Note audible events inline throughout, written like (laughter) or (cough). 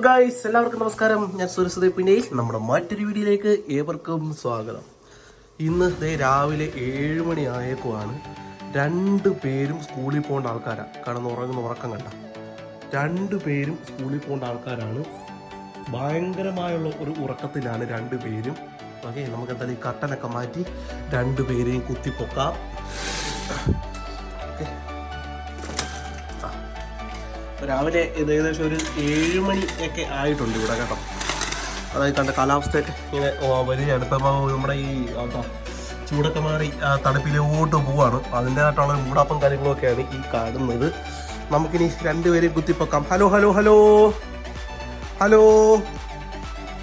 Guys എല്ലാവർക്കും നമസ്കാരം. ഞാൻ സുരസുദ പിന്നെ നമ്മുടെ മറ്റൊരു വീഡിയോയിലേക്ക് ഏവർക്കും സ്വാഗതം. ഇന്ന് ദേ രാവിലെ ഏഴ് മണി ആയേക്കുമാണ് രണ്ട് പേരും സ്കൂളിൽ പോകേണ്ട ആൾക്കാരാണ് കടന്നുറങ്ങുന്ന ഉറക്കം കണ്ട. രണ്ട് പേരും സ്കൂളിൽ പോകേണ്ട ആൾക്കാരാണ്. ഭയങ്കരമായുള്ള ഒരു ഉറക്കത്തിലാണ് രണ്ട് പേരും. ഓക്കെ നമുക്ക് എന്തായാലും ഈ കട്ടനൊക്കെ മാറ്റി രണ്ട് പേരെയും കുത്തിപ്പൊക്കാം. രാവിലെ ഇത് ഏകദേശം ഒരു ഏഴ് മണിയൊക്കെ ആയിട്ടുണ്ട് ഇവിടെ കേട്ടോ. അതായത് കണ്ട കാലാവസ്ഥയൊക്കെ ഇങ്ങനെ വലിയ അടുത്തപ്പോൾ നമ്മുടെ ഈ എന്താ ചൂടൊക്കെ മാറി തണുപ്പിലോട്ട് പോവാണ്. അതിന്റെതായിട്ടുള്ള മൂടാപ്പം കാര്യങ്ങളൊക്കെയാണ് ഈ കാണുന്നത്. നമുക്കിനി രണ്ടുപേരെയും കുത്തിപ്പൊക്കാം. Hello hello hello. ഹലോ.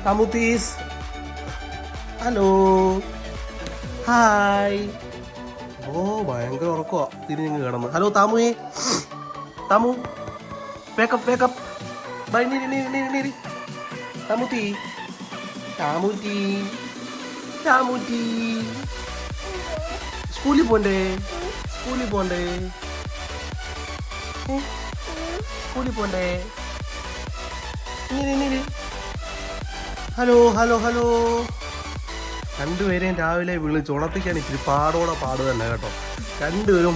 തമുത്തീസ് ഹലോ. ഹായ്. ഓ ഭയങ്കര ഉറക്കമാ തിരിഞ്ഞ് കിടന്ന്. Hello താമു താമു. Wake up wake up bye നീരി നീരി നീരി നീരി താമുത്തി താമുത്തി താമുത്തി സ്കൂളിൽ പോണ്ടേ? സ്കൂളിൽ പോണ്ടേ? സ്കൂളിൽ പോണ്ടേ? നീരി നീരി ഹലോ ഹലോ ഹലോ രണ്ടുപേരെയും രാവിലെ വിളിച്ച് ഉണർത്തിക്കാൻ ഇച്ചിരി പാടോടെ പാട് തന്നെ കേട്ടോ. രണ്ടുപേരും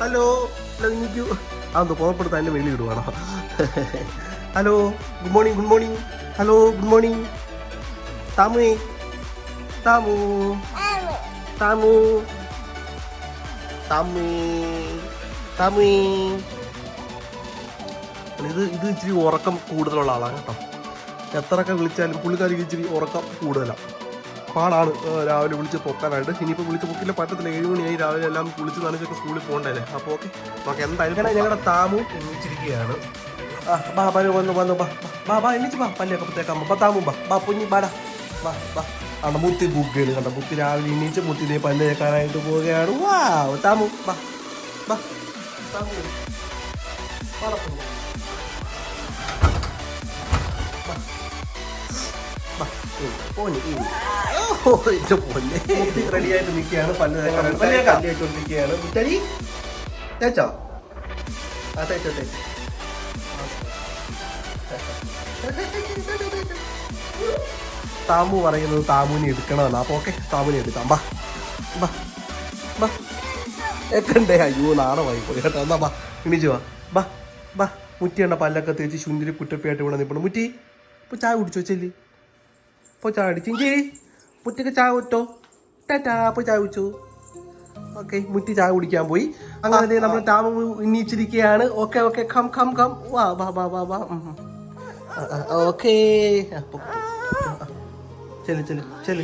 hello എനിക്ക് അതൊന്ന് പുറപ്പെടുത്താൻ എന്റെ വെളി ഇടുവാണോ? Hello good morning good morning. Hello good morning. Thamu Thamu Thamu താമേ താമേ. ഇത് ഇത് ഇച്ചിരി ഉറക്കം കൂടുതലുള്ള ആളാണ് കേട്ടോ. എത്രയൊക്കെ വിളിച്ചാലും പുള്ളിക്കാരിക്ക് ഇച്ചിരി ഉറക്കം കൂടുതലാണ് പാടാണ്. രാവിലെ വിളിച്ച് പൊക്കാനായിട്ട്. ഇനിയിപ്പോൾ വിളിച്ച് പൊക്കില്ല. പറ്റത്തില്ല. ഏഴ് മണിയായി. രാവിലെ എല്ലാം കുളിച്ച് നനച്ചൊക്കെ സ്കൂളിൽ പോകണ്ടല്ലേ? അപ്പോൾ ഓക്കെ. ഓക്കെ എന്തായാലും ഞങ്ങളുടെ താമു എണ്ണിച്ചിരിക്കുകയാണ് ആ ബാ ബാ വന്നു വന്നു ബാ ബാ ബാ എണ്ണിച്ച് ബാ പല്ലൊക്കെ തേക്കാൻ ബാ താമു ബാ ബാ കുഞ്ഞി ബാടാ ബാ ബാ അവിടെ മുത്തി ബുക്കുകൾ കണ്ട? മുത്തി രാവിലെ എണ്ണീച്ച് മുത്തിനെ പല്ല് തേക്കാനായിട്ട് പോവുകയാണ്. വാ താമു ബാ ബാ താമു. ബാടാ പൊന്നു. റെഡി ആയിട്ട് നിൽക്കുകയാണ് പല്ല് തേക്കാനായിട്ട് പല്ല് തേച്ചുകൊണ്ടിരിക്കുകയാണ് മുത്തരി തേച്ചോ ആ തേച്ചോ തേച്ചോ താമു പറയുന്നത് താമുവിനെ എടുക്കണമെന്നാ അപ്പൊ ഓക്കെ താമുവിനെ എടുക്കാം ബാ ബാ ബാ എത്തണ്ടേ അയ്യോ നാണമായി പോയി കേട്ടോ എന്നാ ബാ ഇണിച്ചു വാ ബാ ബാ മുറ്റിയണ്ട പല്ലൊക്കെ തേച്ച് ശുന്തിരി കുറ്റപ്പിയായിട്ട് ഇവിടെ നിൽപ്പണം മുറ്റി ഇപ്പൊ ചായ കുടിച്ചു ചെല്ലി ചായ അടിച്ചു ചിഞ്ചേരി മുറ്റക്ക് ചായ കുറ്റോ ടാറ്റാ അപ്പോൾ ചായ കുടിച്ചു ഓക്കെ മുറ്റി ചായ കുടിക്കാൻ പോയി അങ്ങനെ നമ്മൾ താമ ഉന്നയിച്ചിരിക്കുകയാണ്. Okay okay come come come വാ വാ വാ വാ വാ. ഓക്കെ ചെൽ ചെൽ ചെൽ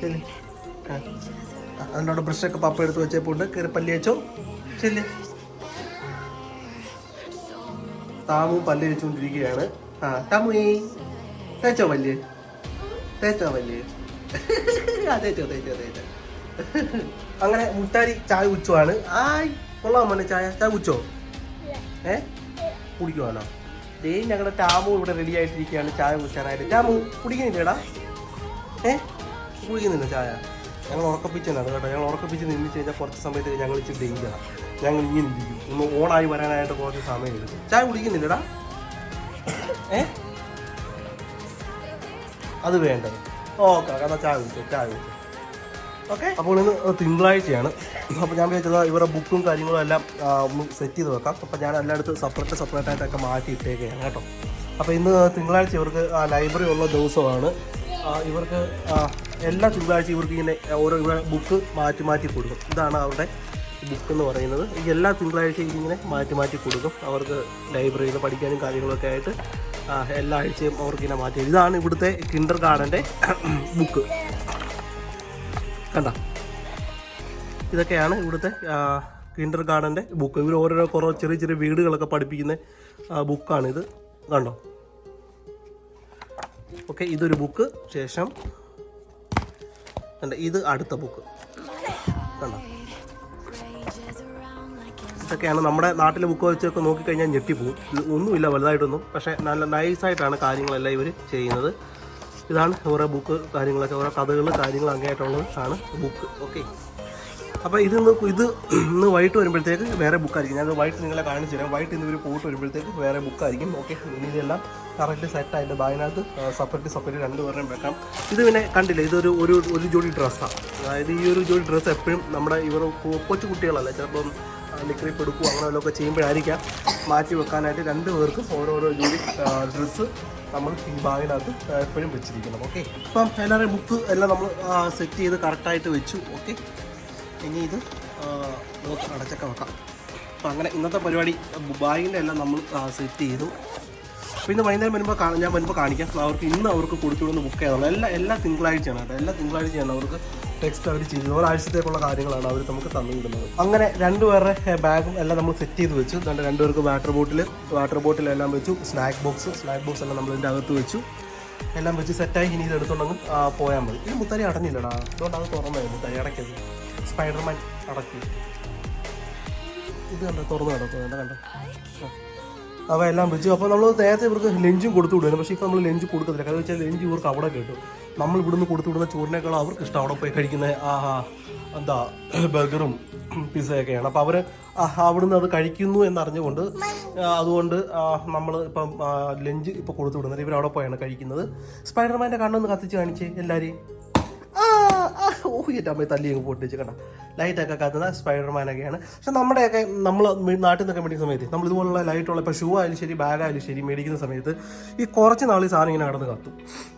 ചെൽ അതിനോട് ബ്രഷൊക്കെ പപ്പ എടുത്ത് വെച്ചപ്പോണ്ട്. കയറി പല്ലി വെച്ചോ. ചെല്ല്. താമു പല്ലി വെച്ചുകൊണ്ടിരിക്കുകയാണ് ആ താമുയേ. തേച്ചോ പല്ല്? തേച്ചോ വലിയ? തേച്ചോ തേച്ചോ തേച്ചോ. അങ്ങനെ മുട്ടാരി ചായ കുച്ചുവാണ് ആയി. കൊള്ളാൻ മോനെ ചായ? ചായ കുച്ചോ ഏ? കുടിക്കുവാണോ? ദേ ഞങ്ങളുടെ ടാമു ഇവിടെ റെഡി ആയിട്ടിരിക്കുകയാണ് ചായ കുടിച്ചാനായിട്ട്. ടാമു കുടിക്കുന്നില്ലേടാ? ഏ? കുടിക്കുന്നില്ല ചായ. ഞങ്ങൾ ഉറക്കപ്പിച്ചതാണ് കേട്ടോ. ഞങ്ങൾ ഉറക്കപ്പിച്ച് നിന്ന് കഴിഞ്ഞാൽ കുറച്ച് സമയത്ത് ഞങ്ങൾ ഇച്ചിരി ഡേഞ്ചറാണ് ഞങ്ങൾ ഇങ്ങനെ ഇരിക്കും. ഒന്ന് ഓണായി വരാനായിട്ട് കുറച്ച് സമയം എടുക്കും ചായ കുടിക്കുന്നില്ലടാ? ഏ? അത് വേണ്ടേ ഓക്കെ എന്നാൽ ചായ കുടിച്ചോ ചായ കുടിച്ചോ. ഓക്കെ? അപ്പോൾ ഇന്ന് തിങ്കളാഴ്ചയാണ്. അപ്പോൾ ഞാൻ വിചാരിച്ചത് ഇവരുടെ ബുക്കും കാര്യങ്ങളും എല്ലാം ഒന്ന് സെറ്റ് ചെയ്ത് വെക്കാം. അപ്പോൾ ഞാൻ എല്ലായിടത്തും സെപ്പറേറ്റ് സെപ്പറേറ്റ് ആയിട്ടൊക്കെ മാറ്റി ഇട്ടേക്കുകയാണ് കേട്ടോ. അപ്പോൾ ഇന്ന് തിങ്കളാഴ്ച ഇവർക്ക് ലൈബ്രറി ഉള്ള ദിവസമാണ്. ഇവർക്ക് എല്ലാ തിങ്കളാഴ്ച ഇവർക്ക് ഇങ്ങനെ ഓരോ ഇവിടെ ബുക്ക് മാറ്റി മാറ്റി കൊടുക്കും. ഇതാണ് അവരുടെ ബുക്ക് എന്ന് പറയുന്നത്. എല്ലാ തിങ്കളാഴ്ചയും ഇങ്ങനെ മാറ്റി മാറ്റി കൊടുക്കും. അവർക്ക് ലൈബ്രറിയിൽ പഠിക്കാനും കാര്യങ്ങളൊക്കെ ആയിട്ട് എല്ലാ ആഴ്ചയും അവർക്ക് ഇങ്ങനെ മാറ്റി. ഇതാണ് ഇവിടുത്തെ കിൻഡർ ഗാർഡന്റെ (clears throat) ബുക്ക്. കണ്ട? ഇതൊക്കെയാണ് ഇവിടുത്തെ കിൻഡർ ഗാർഡന്റെ ബുക്ക്. ഇവർ ഓരോരോ കുറേ ചെറിയ ചെറിയ വീടുകളൊക്കെ പഠിപ്പിക്കുന്ന ബുക്കാണിത്. കണ്ടോ? ഓക്കെ ഇതൊരു ബുക്ക്. ശേഷം കണ്ട? ഇത് അടുത്ത ബുക്ക്. കണ്ടോ? ഇതൊക്കെയാണ് നമ്മുടെ നാട്ടിലെ ബുക്ക് വെച്ചൊക്കെ നോക്കിക്കഴിഞ്ഞാൽ ഞെട്ടിപ്പോവും. ഒന്നുമില്ല വലുതായിട്ടൊന്നും. പക്ഷേ നല്ല നൈസായിട്ടാണ് കാര്യങ്ങളെല്ലാം ഇവർ ചെയ്യുന്നത്. ഇതാണ് ഓരോ ബുക്ക് കാര്യങ്ങളൊക്കെ ഓരോ കഥകൾ കാര്യങ്ങൾ അങ്ങേയറ്റുള്ളത് ആണ് ബുക്ക്. ഓക്കെ. അപ്പോൾ ഇത് ഇത് ഇന്ന് വൈകിട്ട് വരുമ്പോഴത്തേക്ക് വേറെ ബുക്കായിരിക്കും. ഞാൻ വൈകിട്ട് നിങ്ങളെ കാണിച്ചു തരാം. വൈകിട്ട് ഇന്ന് ഇവർ പോയിട്ട് വരുമ്പോഴത്തേക്ക് വേറെ ബുക്കായിരിക്കും. ഓക്കെ. ഇതെല്ലാം കറക്റ്റ് സെറ്റായിട്ട് ബാഗിനകത്ത് സെപ്പറേറ്റ് സെപ്പറേറ്റ് രണ്ടുപേരുടെയും വെക്കാം. ഇത് പിന്നെ കണ്ടില്ല ഇതൊരു ഒരു ഒരു ജോഡി ഡ്രസ്സാണ് അതായത് ഈ ഒരു ജോഡി ഡ്രസ്സ് എപ്പോഴും നമ്മുടെ ഇവർ കൊച്ചു കുട്ടികളല്ല ചിലപ്പം നിക്കറി എടുക്കുക അങ്ങനെ വല്ലതൊക്കെ ചെയ്യുമ്പോഴായിരിക്കാം മാറ്റി വെക്കാനായിട്ട് രണ്ട് പേർക്കും ഓരോരോ ജോലി ഡ്രസ്സ് നമ്മൾ ഈ ബാഗിനകത്ത് എപ്പോഴും വെച്ചിരിക്കണം ഓക്കെ? ഇപ്പം എല്ലാവരും ബുക്ക് എല്ലാം നമ്മൾ സെറ്റ് ചെയ്ത് കറക്റ്റായിട്ട് വെച്ചു ഓക്കെ? ഇനി ഇത് നമുക്ക് അടച്ചൊക്കെ വെക്കാം. അപ്പം അങ്ങനെ ഇന്നത്തെ പരിപാടി ബാഗിന്റെ എല്ലാം നമ്മൾ സെറ്റ് ചെയ്തു. അപ്പോൾ ഇന്ന് വൈകുന്നേരം വരുമ്പോൾ ഞാൻ വരുമ്പോൾ കാണിക്കാം. അവർക്ക് ഇന്ന് അവർക്ക് കൊടുത്തുവിടുന്ന ബുക്ക് ചെയ്യാറുള്ളൂ എല്ലാ എല്ലാ തിങ്കളാഴ്ചയാണ് കേട്ടോ. എല്ലാ തിങ്കളാഴ്ചയാണ് അവർക്ക് ടെക്സ്റ്റ് അവർ ചെയ്തു ഒരാഴ്ചത്തേക്കുള്ള കാര്യങ്ങളാണ് അവർ നമുക്ക് തന്നിരുന്നത് അങ്ങനെ രണ്ടുപേരുടെ ബാഗും എല്ലാം നമ്മൾ സെറ്റ് ചെയ്ത് വെച്ചു. രണ്ട് രണ്ടുപേർക്ക് വാട്ടർ ബോട്ടിൽ വാട്ടർ ബോട്ടിൽ എല്ലാം വെച്ചു. സ്നാക്ക് ബോക്സ് സ്നാക്ക് ബോക്സ് എല്ലാം നമ്മൾ ഇതിന്റെ അകത്ത് വെച്ചു. എല്ലാം വെച്ച് സെറ്റായി ഇനി ഇത് എടുത്തുണ്ടെങ്കിൽ പോയാൽ മതി. ഇത് മുത്തരി അടഞ്ഞില്ലടാ. അതുകൊണ്ട് അത് തുറന്നേ മുത്തരി അടയ്ക്കത് സ്പൈഡർമാൻ അടക്കി. ഇത് കണ്ടോ തുറന്നു കിടക്കും കണ്ടോ. അവ എല്ലാം വെച്ചു അപ്പോൾ നമ്മൾ നേരത്തെ ഇവർക്ക് ലഞ്ചും കൊടുത്തു വിടുകയാണ് പക്ഷേ ഇപ്പോൾ നമ്മൾ ലഞ്ച് കൊടുക്കത്തില്ല. കാരണം വെച്ചാൽ ലഞ്ച് ഇവർക്ക് അവിടെ കേട്ടു. നമ്മൾ ഇവിടുന്ന് കൊടുത്തു വിടുന്ന ചോറിനേക്കാൾ അവർക്ക് ഇഷ്ടം അവിടെ പോയി കഴിക്കുന്ന ആഹാ എന്താ ബർഗറും പിസയൊക്കെയാണ് അപ്പോൾ അവർ അവിടുന്ന് അത് കഴിക്കുന്നു എന്നറിഞ്ഞുകൊണ്ട് ആ, അതുകൊണ്ട് നമ്മൾ ഇപ്പം ലഞ്ച് ഇപ്പോൾ കൊടുത്തു വിടുന്നത്. അവിടെ പോയാണ് കഴിക്കുന്നത്. സ്പൈഡർമാന്റെ കണ്ണൊന്ന് കത്തിച്ച് കാണിച്ചേ എല്ലാവരെയും. ആ, ആ, ഓ എന്റെ അമ്മയെ തല്ലി അങ്ങ് പൊട്ടിച്ച് കണ്ട ലൈറ്റൊക്കെ കത്തുന്ന സ്പൈഡർമാനൊക്കെയാണ് പക്ഷെ നമ്മുടെയൊക്കെ നമ്മൾ നാട്ടിൽ നിന്നൊക്കെ മേടിക്കുന്ന സമയത്ത് നമ്മൾ ഇതുപോലുള്ള ലൈറ്റുള്ള ഇപ്പോൾ ഷൂ ആയാലും ശരി ബാഗ് ആയാലും ശരി മേടിക്കുന്ന സമയത്ത് ഈ കുറച്ച് നാൾ ഈ സാധനം ഇങ്ങനെ കടന്ന് കത്തും.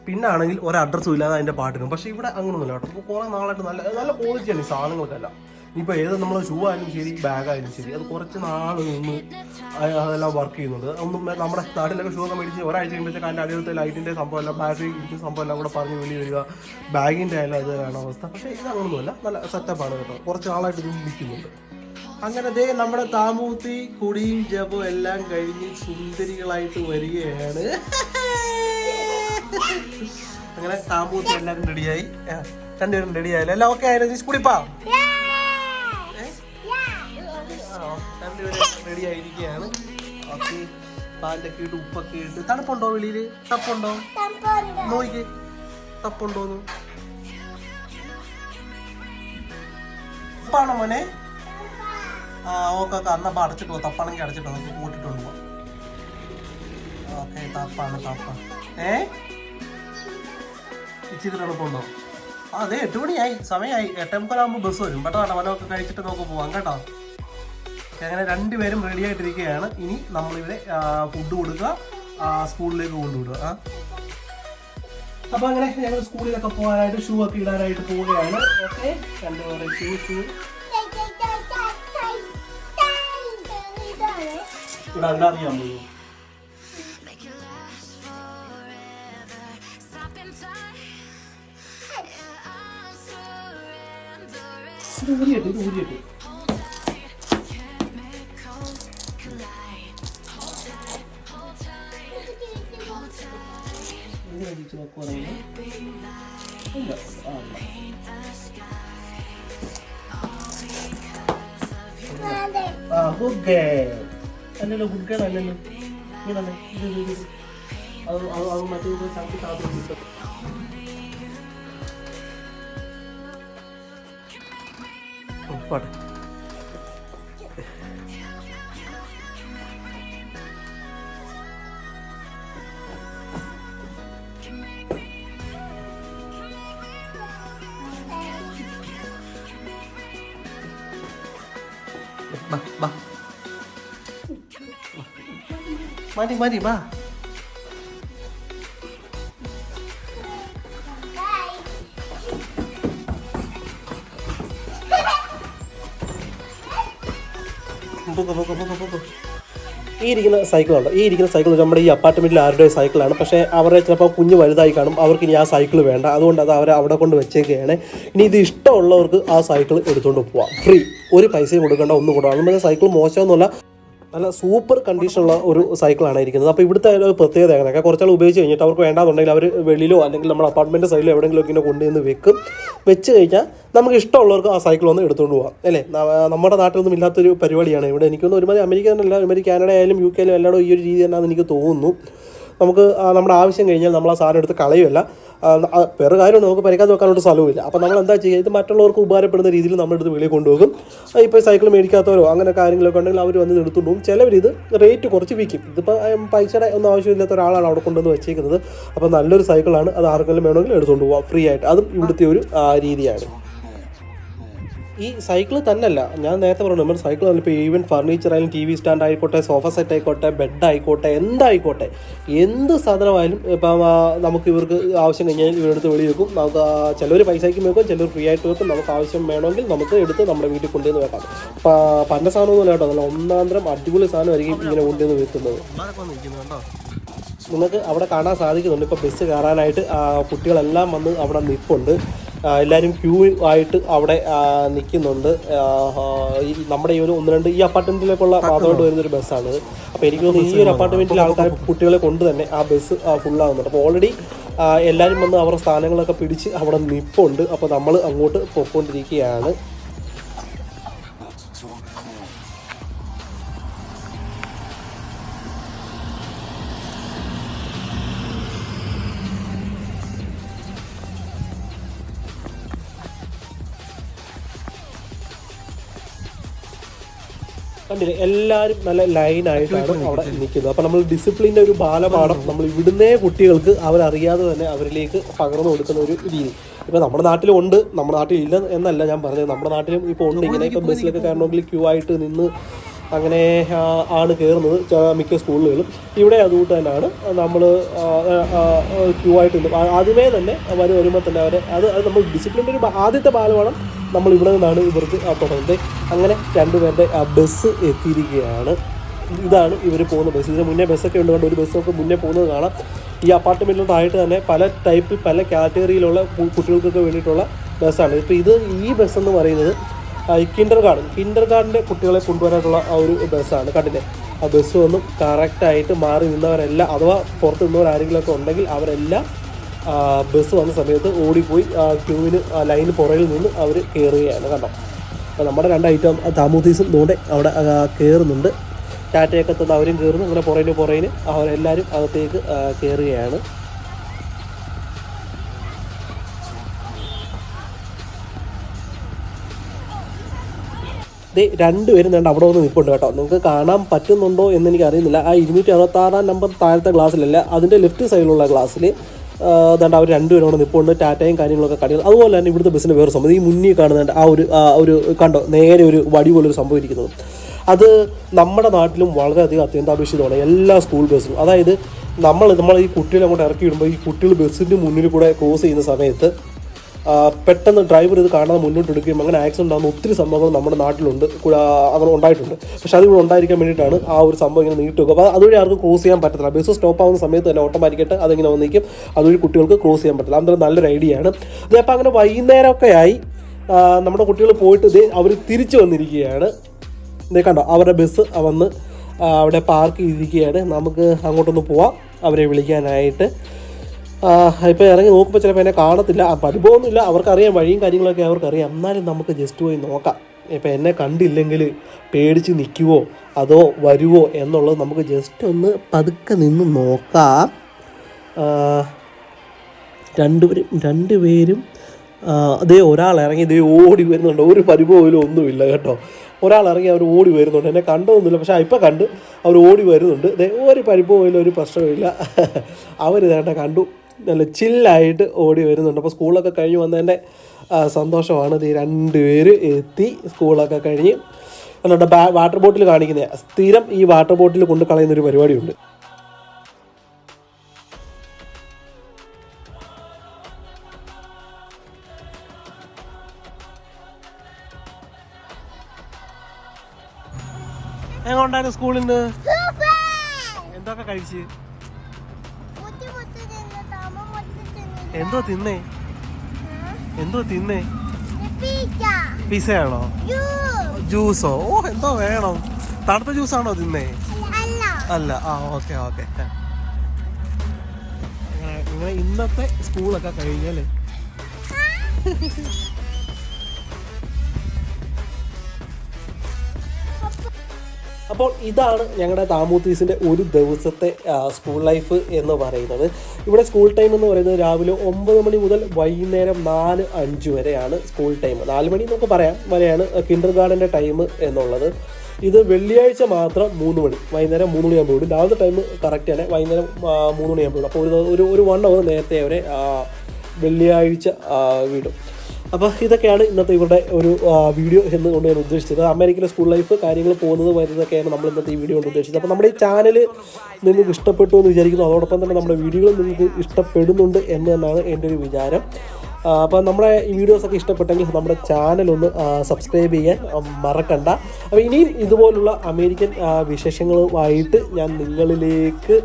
പിന്നെ ആണെങ്കിൽ ഒരു അഡ്രസ്സും ഇല്ലാതെ അതിന്റെ പാട്ടിനും പക്ഷേ ഇവിടെ അങ്ങനെയൊന്നുമില്ല കേട്ടോ. അപ്പോൾ കുറേ നാളായിട്ട് നല്ല നല്ല ക്വാളിറ്റിയാണ് ഈ സാധനങ്ങൾക്കെല്ലാം. ഇപ്പോൾ ഏത് നമ്മൾ ഷൂ ആയാലും ശരി ബാഗായാലും ശരി അത് കുറച്ച് നാൾ നിന്ന് അതെല്ലാം വർക്ക് ചെയ്യുന്നുണ്ട്. ഒന്നും നമ്മുടെ നാട്ടിലൊക്കെ ഷൂ ഒക്കെ മേടിച്ച് ഒരാഴ്ച കഴിയുമ്പോഴത്തേക്ക് അതിന്റെ അടിയത്തെ ലൈറ്റിന്റെ എല്ലാം ബാറ്ററി ഇരിക്കുന്ന സംഭവം എല്ലാം കൂടെ പറഞ്ഞ് വെളി വരിക. ബാഗിന്റെ ആയാലും അത് വേണം അവസ്ഥ. പക്ഷേ ഇത് അങ്ങനൊന്നുമല്ല. നല്ല സെറ്റപ്പാണ് കേട്ടോ. കുറച്ച് നാളായിട്ട് ഇത് നിൽക്കുന്നുണ്ട്. അങ്ങനെ ദേ നമ്മുടെ താമൂത്തി കുടിയും ജപവും എല്ലാം കഴിഞ്ഞ് സുന്ദരികളായിട്ട് വരികയാണ്. അങ്ങനെ താമൂത്തി എല്ലാവരും റെഡിയായി രണ്ടുപേരും റെഡിയായാലും എല്ലാം ഓക്കെ ആയിരുന്നു സ്കൂളിപ്പാ റെഡി ആയിരിക്കുകയാണ്. ഓക്കെ. പാലൊക്കെ ഇട്ട് ഉപ്പൊക്കെ ഇട്ട്. തണുപ്പുണ്ടോ വെളിയിൽ തപ്പുണ്ടോ? നോയിക്ക്. തപ്പുണ്ടോന്ന്? ഉപ്പാണോ മോനെ? ആ ഓക്കെ ഓക്കെ. അന്നപ്പം അടച്ചിട്ടോ തപ്പാണെങ്കിൽ അടച്ചിട്ടോ നമുക്ക് കൂട്ടിട്ടുണ്ട് പോവാം. ഓക്കെ തപ്പാണ് തപ്പാണ്. ഏ? ഇച്ചിരി തണുപ്പുണ്ടോ? അതെ എട്ട് മണിയായി. സമയമായി. എട്ടേ മുക്കാലാകുമ്പോൾ ബസ് വരും. പെട്ടെന്ന് വനമൊക്കെ കഴിച്ചിട്ട് നമുക്ക് പോവാം. കേട്ടോ? അങ്ങനെ രണ്ടുപേരും റെഡി ആയിട്ടിരിക്കുകയാണ്. ഇനി നമ്മളിവിടെ ഫുഡ് കൊടുക്കുക. സ്കൂളിലേക്ക് കൊണ്ടുവിടുക. ആ. അപ്പൊ അങ്ങനെ ഞങ്ങൾ സ്കൂളിലൊക്കെ പോകാനായിട്ട് ഷൂ ഒക്കെ ഇടാനായിട്ട് പോവുകയാണ്. ഓക്കെ രണ്ടുപേരെ ഷൂ ഷൂ അറിയാൻ പോകും ഇത് ഊരിയിട്ട് ഇത് ഊരിയിട്ട്. ഇത് കഴിച്ച് നോക്കുവാണെങ്കിൽ ഇല്ല ആ ഇല്ല. ആ ഗുഡ് ഗേൾ അല്ലല്ലോ ഗുഡ് ഗേൾ അല്ലല്ലോ ഇങ്ങനെ ഇത് ഇത് ഇത് അത് അത് അത് മറ്റേ ഇത് ചവിട്ടി താത്തി കിട്ടും പോട്ടെ ബാ മതി മതി ബാ പൊക്കോ പൊക്കോ പൊക്കോ പൊക്കോ ഈ ഇരിക്കുന്ന സൈക്കിളുണ്ട് ഈ ഇരിക്കുന്ന സൈക്കിൾ നമ്മുടെ ഈ അപ്പാർട്ട്മെന്റിൽ ആരുടെ സൈക്കിളാണ് പക്ഷേ അവരെ ചിലപ്പോൾ കുഞ്ഞ് വലുതായി കാണും. അവർക്ക് ഇനി ആ സൈക്കിൾ വേണ്ട. അതുകൊണ്ട് അത് അവർ അവിടെ കൊണ്ട് വെച്ചേക്കുകയാണ്. ഇനി ഇത് ഇഷ്ടമുള്ളവർക്ക് ആ സൈക്കിൾ എടുത്തുകൊണ്ട് പോവാം. ഫ്രീ ഒരു പൈസയും കൊടുക്കേണ്ട ഒന്നും അതുകൊണ്ട് സൈക്കിൾ മോശമൊന്നുമല്ല നല്ല സൂപ്പർ കണ്ടീഷനുള്ള ഒരു സൈക്കിളാണ് ഇരിക്കുന്നത്. അപ്പോൾ ഇവിടുത്തെ ഒരു പ്രത്യേകത അങ്ങനെയൊക്കെ. കുറച്ചാൾ ഉപയോഗിച്ച് കഴിഞ്ഞിട്ട് അവർക്ക് വേണ്ടാന്നുണ്ടെങ്കിൽ അവർ വെളിയിലോ അല്ലെങ്കിൽ നമ്മുടെ അപ്പാർട്ട്മെന്റ് സൈഡിലോ എവിടെയെങ്കിലും ഇങ്ങനെ കൊണ്ടുവന്ന് വെക്കും. വെച്ച് കഴിഞ്ഞാൽ നമുക്ക് ഇഷ്ടമുള്ളവർക്ക് ആ സൈക്കിൾ ഒന്ന് എടുത്തുകൊണ്ട് പോകാം അല്ലേ? നമ്മുടെ നാട്ടിലൊന്നും ഇല്ലാത്തൊരു പരിപാടിയാണ്. ഇവിടെ എനിക്കൊന്നും ഒരുമാതിരി അമേരിക്ക എന്നല്ല ഒരുമാതിരി കാനഡ ആയാലും യു കെയിലും എല്ലായിടും ഈ ഒരു രീതി തന്നെയാണെന്ന് എനിക്ക് തോന്നുന്നു. നമുക്ക് നമ്മുടെ ആവശ്യം കഴിഞ്ഞാൽ നമ്മൾ ആ സാധനം എടുത്ത് കളയുമല്ല വേറെ കാര്യം നമുക്ക് പരിക്കാതെ വെക്കാനൊരു സ്ഥലവുമില്ല. അപ്പോൾ നമ്മൾ എന്താ ചെയ്യുക ഇത് മറ്റുള്ളവർക്ക് ഉപകാരപ്പെടുന്ന രീതിയിൽ നമ്മുടെ അടുത്ത് വെളിയിൽ കൊണ്ടുപോകും. ഇപ്പോൾ സൈക്കിൾ മേടിക്കാത്തവരോ അങ്ങനെ കാര്യങ്ങളൊക്കെ ഉണ്ടെങ്കിൽ അവർ വന്ന് എടുത്തുകൊണ്ട് ചിലവർ ഇത് റേറ്റ് കുറച്ച് വിൽക്കും. ഇതിപ്പോൾ പൈസയുടെ ഒന്നും ആവശ്യമില്ലാത്ത ഒരാളാണ് അവിടെ കൊണ്ടുവന്ന് വെച്ചേക്കുന്നത്. അപ്പോൾ നല്ലൊരു സൈക്കിളാണ് അത് ആർക്കെങ്കിലും വേണമെങ്കിൽ എടുത്തുകൊണ്ട് പോകാം ഫ്രീ ആയിട്ട്. അതും ഇവിടുത്തെ ഒരു രീതിയാണ്. ഈ സൈക്കിൾ തന്നെയല്ല. ഞാൻ നേരത്തെ പറഞ്ഞു നമ്മൾ സൈക്കിൾ ഇപ്പോൾ ഈവൻ ഫർണിച്ചർ ആയാലും ടി വി സ്റ്റാൻഡ് ആയിക്കോട്ടെ സോഫ സെറ്റ് ആയിക്കോട്ടെ ബെഡ് ആയിക്കോട്ടെ എന്തായിക്കോട്ടെ എന്ത് സാധനമായാലും ഇപ്പം നമുക്ക് ഇവർക്ക് ആവശ്യം കഴിഞ്ഞാൽ ഇവരെടുത്ത് വെളി വെക്കും. നമുക്ക് ചിലർ പൈസയ്ക്ക് വെക്കും ചിലർ ഫ്രീ ആയിട്ട് വെക്കും. നമുക്ക് ആവശ്യം വേണമെങ്കിൽ നമുക്ക് എടുത്ത് നമ്മുടെ വീട്ടിൽ കൊണ്ടുവന്ന് വെക്കാം. പണ്ട സാധനമൊന്നും കേട്ടോ. നല്ല ഒന്നാന്തരം അടിപൊളി സാധനമായിരിക്കും ഇങ്ങനെ കൊണ്ടുവന്ന് വെക്കുന്നത്. നിങ്ങൾക്ക് അവിടെ കാണാൻ സാധിക്കുന്നുണ്ട്. ഇപ്പോൾ ബസ് കയറാനായിട്ട് കുട്ടികളെല്ലാം വന്ന് അവിടെ നിൽപ്പുണ്ട് എല്ലാവരും ക്യൂ ആയിട്ട് അവിടെ നിൽക്കുന്നുണ്ട്. നമ്മുടെ ഈ ഒരു ഒന്ന് രണ്ട് ഈ അപ്പാർട്ട്മെന്റിലേക്കുള്ള മാത്രമായിട്ട് വരുന്നൊരു ബസ്സാണ്. അപ്പോൾ എനിക്ക് തോന്നുന്നു ഈ ഒരു അപ്പാർട്ട്മെന്റിലെ ആൾക്കാർ കുട്ടികളെ കൊണ്ട് തന്നെ ആ ബസ് ഫുള്ളാകുന്നുണ്ട് അപ്പോൾ ഓൾറെഡി എല്ലാവരും വന്ന് അവരുടെ സ്ഥാനങ്ങളൊക്കെ പിടിച്ച് അവിടെ നിൽപ്പുണ്ട് അപ്പോൾ നമ്മൾ അങ്ങോട്ട് പൊയ്ക്കൊണ്ടിരിക്കുകയാണ് കണ്ടില്ലേ? എല്ലാവരും നല്ല ലൈനായിട്ടാണ് അവിടെ നിൽക്കുന്നത്. അപ്പം നമ്മൾ ഡിസിപ്ലിന്റെ ഒരു ബാലപാഠം നമ്മൾ ഇവിടുന്നേ കുട്ടികൾക്ക് അവരറിയാതെ തന്നെ അവരിലേക്ക് പകർന്നു കൊടുക്കുന്ന ഒരു രീതി. ഇപ്പം നമ്മുടെ നാട്ടിലും ഉണ്ട് നമ്മുടെ നാട്ടിൽ ഇല്ല എന്നല്ല ഞാൻ പറഞ്ഞത്. നമ്മുടെ നാട്ടിലും ഇപ്പോൾ ഉണ്ട്. ഇങ്ങനെ ഇപ്പം ബസ്സിലൊക്കെ കയറണമെങ്കിൽ ക്യൂ ആയിട്ട് നിന്ന് അങ്ങനെ ആണ് കയറുന്നത് മിക്ക സ്കൂളുകളും ഇവിടെ അതുകൊണ്ട് തന്നെയാണ് നമ്മൾ ക്യൂ ആയിട്ട് നിന്നും ആദ്യമേ തന്നെ അവർ വരുമ്പോൾ തന്നെ അവരെ അത് അത് നമ്മൾ ഡിസിപ്ലിന്റെ ഒരു ആദ്യത്തെ ബാലപാഠം നമ്മൾ ഇവിടെ നിന്നാണ് ഇവർക്ക് തുടങ്ങുന്നത്. അങ്ങനെ രണ്ടുപേരുടെ ബസ് എത്തിയിരിക്കുകയാണ്. ഇതാണ് ഇവർ പോകുന്ന ബസ് ഇതിന് മുന്നേ ബസ്സൊക്കെ ഉണ്ട് കൊണ്ട് ഒരു ബസ്സൊക്കെ മുന്നേ പോകുന്നത് കാണാം. ഈ അപ്പാർട്ട്മെന്റിലോട്ടായിട്ട് തന്നെ പല ടൈപ്പിൽ പല കാറ്റഗറിയിലുള്ള കുട്ടികൾക്കൊക്കെ വേണ്ടിയിട്ടുള്ള ബസ്സാണ് ഇപ്പോൾ ഇത് ഈ ബസ് എന്ന് പറയുന്നത് കിൻഡർ ഗാർഡൻ കിൻഡർ ഗാർഡന്റെ കുട്ടികളെ കൊണ്ടുവരാനുള്ള ആ ഒരു ബസ്സാണ്. കണ്ടില്ലേ? ആ ബസ് ഒന്നും കറക്റ്റായിട്ട് മാറി നിന്നവരെല്ലാം അഥവാ പുറത്ത് നിന്നവരാരെങ്കിലുമൊക്കെ ഉണ്ടെങ്കിൽ അവരെല്ലാം ബസ് വന്ന സമയത്ത് ഓടിപ്പോയി ക്യൂവിന് ലൈന് പുറകിൽ നിന്ന് അവർ കയറുകയാണ് കണ്ടോ? അപ്പോൾ നമ്മുടെ രണ്ട് ഐറ്റം താമൂത്തീസും ഇതുകൊണ്ട് അവിടെ കയറുന്നുണ്ട് ടാറ്റയൊക്കെ തന്ന് അവരും കയറുന്നു അങ്ങനെ പുറയിന് പുറയിന് അവരെല്ലാവരും അകത്തേക്ക് കയറുകയാണ് ദേ രണ്ടുപേരും രണ്ട് അവിടെ വന്ന് നിൽപ്പുണ്ട് കേട്ടോ. നിങ്ങൾക്ക് കാണാൻ പറ്റുന്നുണ്ടോ എന്ന് എനിക്ക് അറിയുന്നില്ല ആ ഇരുന്നൂറ്റി അറുപത്തി ആറാം നമ്പർ താഴത്തെ ഗ്ലാസ്സിലല്ല അതിന്റെ ലെഫ്റ്റ് സൈഡിലുള്ള ഗ്ലാസ്സിൽ അതുകൊണ്ട് അവർ രണ്ടുപേരും അവിടെ നിൽപ്പുണ്ട്. ടാറ്റയും കാര്യങ്ങളൊക്കെ കടികൾ അതുപോലെ തന്നെ ഇവിടുത്തെ ബസ്സിന്റെ വേറെ സംഭവം. ഈ മുന്നിൽ കാണുന്നുണ്ട് ആ ഒരു ഒരു കണ്ടോ നേരെ ഒരു വടി പോലൊരു സംഭവം ഇരിക്കുന്നത്. അത് നമ്മുടെ നാട്ടിലും വളരെയധികം അത്യന്താപേക്ഷിതമാണ് എല്ലാ സ്കൂൾ ബസ്സിലും അതായത് നമ്മൾ നമ്മൾ ഈ കുട്ടികളെ അങ്ങോട്ട് ഇറക്കി വിടുമ്പോൾ ഈ കുട്ടികൾ ബസ്സിന്റെ മുന്നിൽ കൂടെ ക്രോസ് ചെയ്യുന്ന സമയത്ത് പെട്ടെന്ന് ഡ്രൈവർ ഇത് കാണാതെ മുന്നോട്ട് എടുക്കുകയും അങ്ങനെ ആക്സിഡന്റ് ആകുന്ന ഒത്തിരി സംഭവങ്ങൾ നമ്മുടെ നാട്ടിലുണ്ട് അങ്ങനെ ഉണ്ടായിട്ടുണ്ട്. പക്ഷെ അതിവിടെ ഉണ്ടായിരിക്കാൻ വേണ്ടിയിട്ടാണ് ആ ഒരു സംഭവം ഇങ്ങനെ നീട്ടുക അപ്പോൾ അതുവഴി ആർക്കും ക്രോസ് ചെയ്യാൻ പറ്റത്തില്ല. ബസ് സ്റ്റോപ്പ് ആവുന്ന സമയത്ത് തന്നെ ഓട്ടോമാറ്റിക്കായിട്ട് അതിങ്ങനെ വന്നിരിക്കും അതുവഴി കുട്ടികൾക്ക് ക്രോസ് ചെയ്യാൻ പറ്റില്ല അതൊരു നല്ലൊരു ഐഡിയ ആണ്. അതപ്പോൾ അങ്ങനെ വൈകുന്നേരമൊക്കെ ആയി. നമ്മുടെ കുട്ടികൾ പോയിട്ട് ഇത് അവർ തിരിച്ചു വന്നിരിക്കുകയാണ്. ഇതേ കണ്ടോ? അവരുടെ ബസ് വന്ന് അവിടെ പാർക്ക് ചെയ്തിരിക്കുകയാണ്. നമുക്ക് അങ്ങോട്ടൊന്ന് പോവാം. അവരെ വിളിക്കാനായിട്ട്. ഇപ്പോൾ ഇറങ്ങി നോക്കുമ്പോൾ ചിലപ്പോൾ എന്നെ കാണത്തില്ല. പരിഭവമൊന്നുമില്ല. അവർക്കറിയാം വഴിയും കാര്യങ്ങളൊക്കെ അവർക്കറിയാം. എന്നാലും നമുക്ക് ജസ്റ്റ് പോയി നോക്കാം. ഇപ്പം എന്നെ കണ്ടില്ലെങ്കിൽ പേടിച്ച് നിൽക്കുവോ അതോ വരുവോ എന്നുള്ളത് നമുക്ക് ജസ്റ്റ് ഒന്ന് പതുക്കെ നിന്ന് നോക്കാം. രണ്ടുപേരും രണ്ടുപേരും അതേ ഒരാൾ ഇറങ്ങി ഇതേ ഓടി വരുന്നുണ്ട്. ഒരു പരിഭവമില്ല ഒന്നുമില്ല കേട്ടോ. ഒരാൾ ഇറങ്ങി അവർ ഓടി വരുന്നുണ്ട്. എന്നെ കണ്ടതൊന്നുമില്ല. പക്ഷേ ഇപ്പം കണ്ട്. അവർ ഓടി വരുന്നുണ്ട്. ഒരു പരിഭവമില്ല ഒരു പ്രശ്നമില്ല അവർ ഇതേണ്ട കണ്ടു. നല്ല ചില്ലായിട്ട് ഓടി വരുന്നുണ്ട്. അപ്പോൾ സ്കൂളൊക്കെ കഴിഞ്ഞ് വന്നതിന്റെ സന്തോഷമാണ്. ഈ രണ്ടുപേര് എത്തി. സ്കൂളൊക്കെ കഴിഞ്ഞ് എന്നിട്ട് ബാ വാട്ടർ ബോട്ടിൽ കാണിക്കുന്ന. സ്ഥിരം ഈ വാട്ടർ ബോട്ടിൽ കൊണ്ട് കളയുന്ന ഒരു പരിപാടിയുണ്ട്. എങ്ങോട്ടാണ് സ്കൂളിൽ നിന്ന് എന്തൊക്കെ കഴിച്ച്? എന്തോ തിന്നേ? എന്തോ തിന്നേ? പിസയാണോ ജ്യൂസ്? ഓ എന്തോ വേണം. തണുത്ത ജ്യൂസാണോ തിന്നേ? അല്ല. ആ ഓക്കെ ഓക്കെ. നിങ്ങളെ ഇന്നത്തെ സ്കൂളൊക്കെ കഴിഞ്ഞല്ലേ? അപ്പോൾ ഇതാണ് ഞങ്ങളുടെ താമൂത്തീസിന്റെ ഒരു ദിവസത്തെ സ്കൂൾ ലൈഫ് എന്ന് പറയുന്നത്. ഇവിടെ സ്കൂൾ ടൈം എന്ന് പറയുന്നത് രാവിലെ ഒമ്പത് മണി മുതൽ വൈകുന്നേരം നാല് അഞ്ച് വരെയാണ് സ്കൂൾ ടൈം നാല് മണി എന്നൊക്കെ പറയാം വരെയാണ് കിൻഡർ ഗാർഡന്റെ ടൈം എന്നുള്ളത്. ഇത് വെള്ളിയാഴ്ച മാത്രം മൂന്ന് മണി വൈകുന്നേരം മൂന്ന് മണിയാകുമ്പോൾ വിടും. രാവിലത്തെ ടൈം കറക്റ്റ് ആണ് വൈകുന്നേരം മൂന്ന് മണിയാകുമ്പോൾ വിടും. അപ്പോൾ ഒരു ഒരു വൺ അവർ നേരത്തെ അവരെ വെള്ളിയാഴ്ച വിടും. അപ്പോൾ ഇതൊക്കെയാണ് ഇന്നത്തെ ഇവരുടെ ഒരു വീഡിയോ എന്ന് കൊണ്ട് ഞാൻ ഉദ്ദേശിച്ചത്? അമേരിക്കയിലെ സ്കൂൾ ലൈഫ് കാര്യങ്ങൾ പോകുന്നത് വരുന്നതൊക്കെയാണ് നമ്മൾ ഇന്നത്തെ ഈ വീഡിയോ കൊണ്ട് ഉദ്ദേശിച്ചത്. അപ്പോൾ നമ്മുടെ ഈ ചാനൽ നിങ്ങൾക്ക് ഇഷ്ടപ്പെട്ടു എന്ന് വിചാരിക്കുന്നു. അതോടൊപ്പം തന്നെ നമ്മുടെ വീഡിയോകൾ നിങ്ങൾക്ക് ഇഷ്ടപ്പെടുന്നുണ്ട് എന്ന് തന്നെയാണ് എന്റെ ഒരു വിചാരം. അപ്പോൾ നമ്മുടെ ഈ വീഡിയോസൊക്കെ ഇഷ്ടപ്പെട്ടെങ്കിൽ നമ്മുടെ ചാനൽ ഒന്ന് സബ്സ്ക്രൈബ് ചെയ്യാൻ മറക്കണ്ട. അപ്പോൾ ഇനിയും ഇതുപോലുള്ള അമേരിക്കൻ വിശേഷങ്ങളുമായിട്ട് ഞാൻ നിങ്ങളിലേക്ക്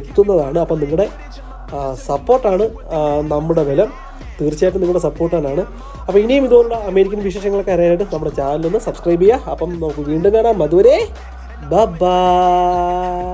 എത്തുന്നതാണ്. അപ്പം നിങ്ങളുടെ സപ്പോർട്ടാണ് നമ്മുടെ ബലം. തീർച്ചയായിട്ടും നിങ്ങളുടെ സപ്പോർട്ട് തന്നെയാണ്. അപ്പോൾ ഇനിയും ഇതുപോലുള്ള അമേരിക്കൻ വിശേഷങ്ങളൊക്കെ അറിയാനായിട്ട് നമ്മുടെ ചാനലൊന്ന് സബ്സ്ക്രൈബ് ചെയ്യുക. അപ്പം നമുക്ക് വീണ്ടും കാണാം. അതുവരെ ബൈ